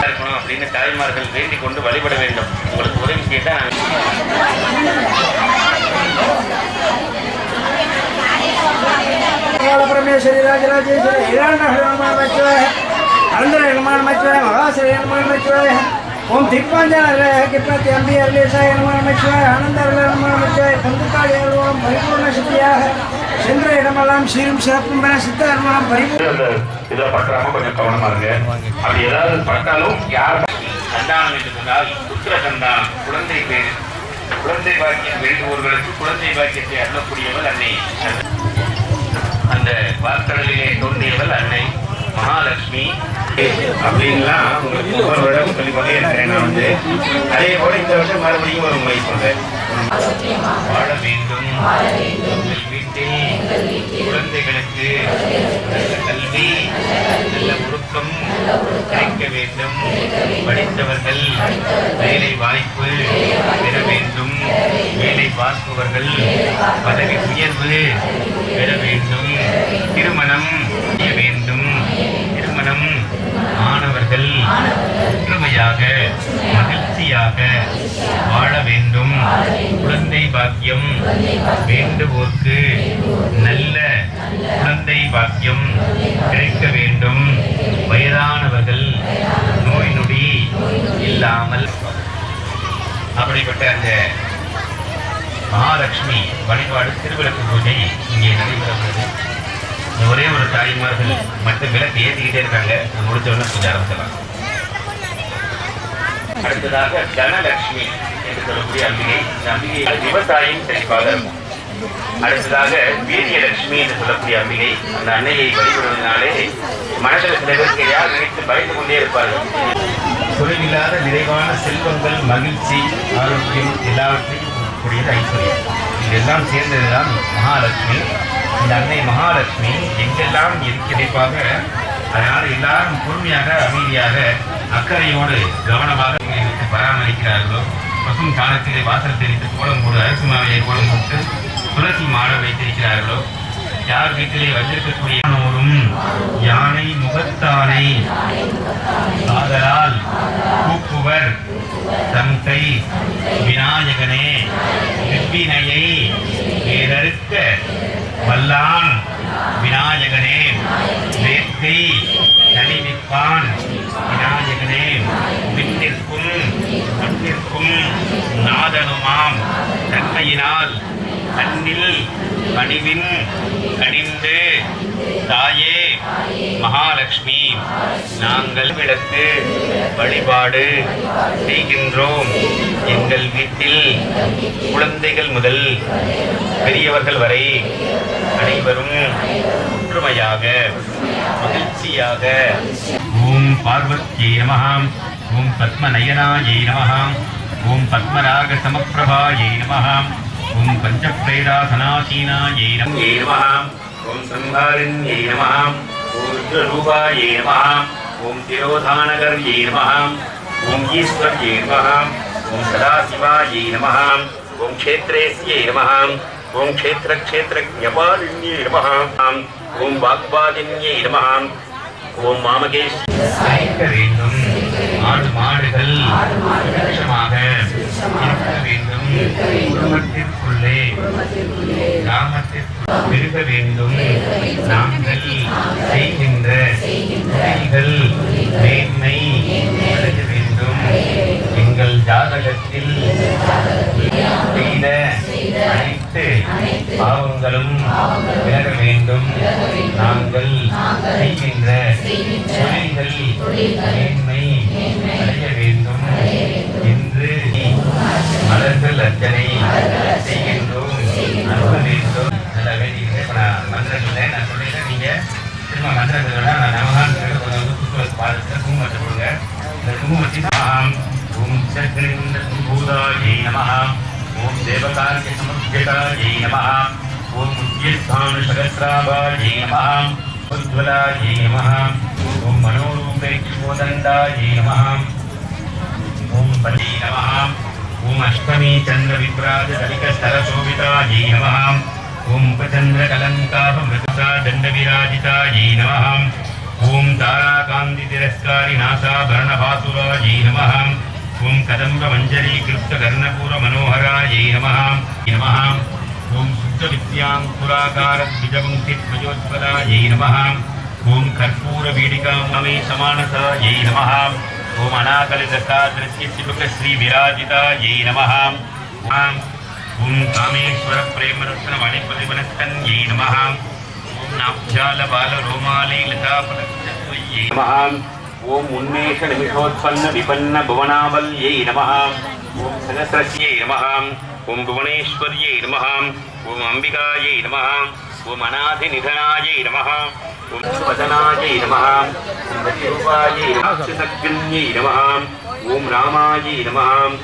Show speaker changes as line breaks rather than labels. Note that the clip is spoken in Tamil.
இருக்கணும் அப்படின்னு தாய்மார்கள் வேண்டிக் கொண்டு வழிபட வேண்டும் உங்களுக்கு உதவி கேட்டால்
பரமேஸ்வரி ராஜராஜேஸ்வரி ஹிரண்ய ஹனுமான் மச்சுவாய அனந்தர ஹனுமான் மச்சுவாய மகாசிரி ஹனுமான் மச்சுவாய ஓம் திப்பாஞ்சல கிப்பத்தி அம்பி அருளேசாய ஹனுமான் மச்சுவாய ஆனந்தர ஹனுமான் மச்சுவாய பந்துக்காளி பரிபூர்ண சக்தியாக சென்ற இடமெல்லாம் சீரும் சிறப்பும் பெற சித்த அருமணம்
பற்றாம கொஞ்சம் கவனமா இருங்க. அப்படி ஏதாவது பட்டாலும் யார் சந்தானம் என்று சொன்னால் புத்திர சந்தானம் குழந்தை பேர் குழந்தை பாக்கியம் வேண்டுபவர்களுக்கு குழந்தை பாக்கியத்தை அருளக்கூடியவள் அன்னை. அந்த வாக்கடலிலே தோன்றியவள் அன்னை. மகாலட்சுமி. அப்படின்லாம் உங்களுக்கு ஒவ்வொரு வருடம் இருக்கிறேன் நான் வந்து. அதே போல இந்த வருஷம் மறுபடியும் ஒரு முறை சொல்றேன். வாழ வேண்டும். உங்கள் வீட்டில் குழந்தைகளுக்கு நல்ல கல்வி நல்ல ஒழுக்கம் கிடைக்க வேண்டும். படித்தவர்கள் வேலை வாய்ப்பு பெற வேண்டும். வேலை பார்ப்பவர்கள் பதவி உயர்வு பெற வேண்டும். திருமணம் வாழ வேண்டும். குழந்தை பாக்கியம் வேண்டுவோர்க்கு நல்ல குழந்தை பாக்கியம் கிடைக்க வேண்டும். வயதானவர்கள் நோய் நொடி இல்லாமல். அப்படிப்பட்ட அந்த மகாலட்சுமி வழிபாடு திருவிளக்கு பூஜை இங்கே நடைபெறுகிறது இந்த ஒரே ஒரு தாய்மார்கள் மட்டும் விளக்கு ஏற்றிக்கிட்டே இருக்காங்க. அது முடிச்ச உடனே பூஜை அடுத்ததாக தனலட்சுமி என்று சொல்லக்கூடிய அம்பிகை. இந்த அம்பிகை விவசாயம் செழிப்பாக இருக்கும். அடுத்ததாக வீரியலட்சுமி என்று சொல்லக்கூடிய அம்பிகை. அந்த அன்னையை வழிபடுவதனாலே மனதில் சில பேருக்கு யார் நினைத்து பயந்து கொண்டே இருப்பார்கள்? தொழிலில்லாத நிறைவான செல்வங்கள் மகிழ்ச்சி ஆரோக்கியம் எல்லாவற்றையும் கூடியது ஐஸ்வர்யம் இதெல்லாம் சேர்ந்ததுதான் மகாலட்சுமி. இந்த அன்னை மகாலட்சுமி எங்கெல்லாம் எது அதனால் எல்லாரும் பொறுமையாக அமைதியாக அக்கறையோடு கவனமாக பராமரிக்கிறார்களோ? பசும் சாணத்திலே வாசல் தெரித்து கோலம் போடு அரசு மாவையை கோலம் போட்டு துளசி மாட வைத்திருக்கிறார்களோ? யார் வீட்டிலே வந்திருக்கக்கூடிய யானை முகத்தானை ஆதலால் கூப்புவர். தந்தை விநாயகனே விப்பினையை வேறறுக்க வல்லான் விநாயகனே வேட்கை தனிவிப்பான் விநாயகனே. நாதனுமாம் தன்மையினால் கண்ணில் பணிவின் கணிந்து தாயே மகாலட்சுமி நாங்கள் விளக்கு வழிபாடு செய்கின்றோம். எங்கள் வீட்டில் குழந்தைகள் முதல் பெரியவர்கள் வரை அனைவரும் ஒற்றுமையாக மகிழ்ச்சியாக. ஓம் பார்வத்யை நமகாம் ஓம் பத்மநயனாயை நமகாம் ஓம் பத்மராக சமப்பிரபாயை நமஹாம் ஓம் பஞ்சப்ரேதாசனாசீனாயை நமஹாம் ஓம் சம்ஹாரிண்யை நமஹாம் ஓம் ருத்ரரூபாயை நமஹாம் ஓம் திரோதானகர்யை நமஹாம் ஓம் ஈஸ்வர்யை நமஹாம் ஓம் சதாசிவாயை நமஹாம் ஓம் க்ஷேத்ரேஸ்யை நமஹாம் ஓம் க்ஷேத்திர க்ஷேத்திரஜபாலின்யை நமஹாம் ஓம் வாக்பாதின்யை நமஹாம் ஓம் மாமகேஷ் வேண்டும் ஆடு மாடுகள் சுபிட்சமாக இருக்க வேண்டும். குடும்பத்திற்குள்ளே கிராமத்திற்குள் பெருக வேண்டும். நாங்கள் செய்கின்ற தொழில்கள் மேன்மை அடைய வேண்டும். எங்கள் ஜாதகத்தில் செய்த அனைத்து பாவங்களும் விலக வேண்டும். நாங்கள் செய்கின்ற தொழில்கள் மேன்மை அடைய வேண்டும் என்று மலர்கள் அர்ச்சனை செய்கின்றோம். அனுப்ப வேண்டும். நல்லா வேண்டிக்கிறேன் இப்போ நான் மந்திரங்கள் நான் சொல்லிடுறேன். நீங்கள் திரும்ப மந்திரங்களோட நான் நமகான் கொஞ்சம் வந்து புத்துவ பாதத்தில் குங்குமத்தை கொடுங்க. இந்த குங்குமத்தின் ஆம். ஓம் சக்கரிந்த பூதாயை நமஹ ఓం దేవకార్య సముద్గతాయై నమ ఓం ముద్యస్థానుషగస్రాభాయై నమ ఉజ్వలాయై నమ ఓం మనోరూపేక్షోదండాయై నమ ఓం పతి నమ ఓం అష్టమీ చంద్ర విభ్రాజ సలిక స్థల శోభితాయై నమ ఓం ఉపచంద్ర కలంకాపమృతా దండ విరాజితాయై నమ ఓం తారాకాంతి తిరస్కారి నాసాభరణ భాసురాయై నమ ఓం కదంబ మంజరీ కృప్త కర్ణపూర మనోహర ఓం శుద్ధ విద్యాంకురాకార ద్విజపంక్తి నమ ఓం కర్పూర వీడికామే సమానసాజై నమ ఓం అనాకలిత సాదృశ్య శివక శ్రీ విరాజితాజై నమ ఓం కామేశ్వర ప్రేమరత్న మణిపతివనస్తన్యై నమ ఓం నాభ్యాల బాల రోమాలీ లతాపలత్యై నమ ఓం ఉన్మేష నిమిషోత్పన్న విపన్న భువనావల్యై నమ ஓம் சகசிரஸ்யை நமகாம் ஓம் புவனேஸ்வரியை நமகாம் ஓம் அம்பிகாயை நமகாம் ஓம் அநாதி நிதனாயை நமகாம் ஓம் வதனாயை நமகாம் ஓம் ரூபாயை நமகாம் ஓம் ராமாயை நமகாம்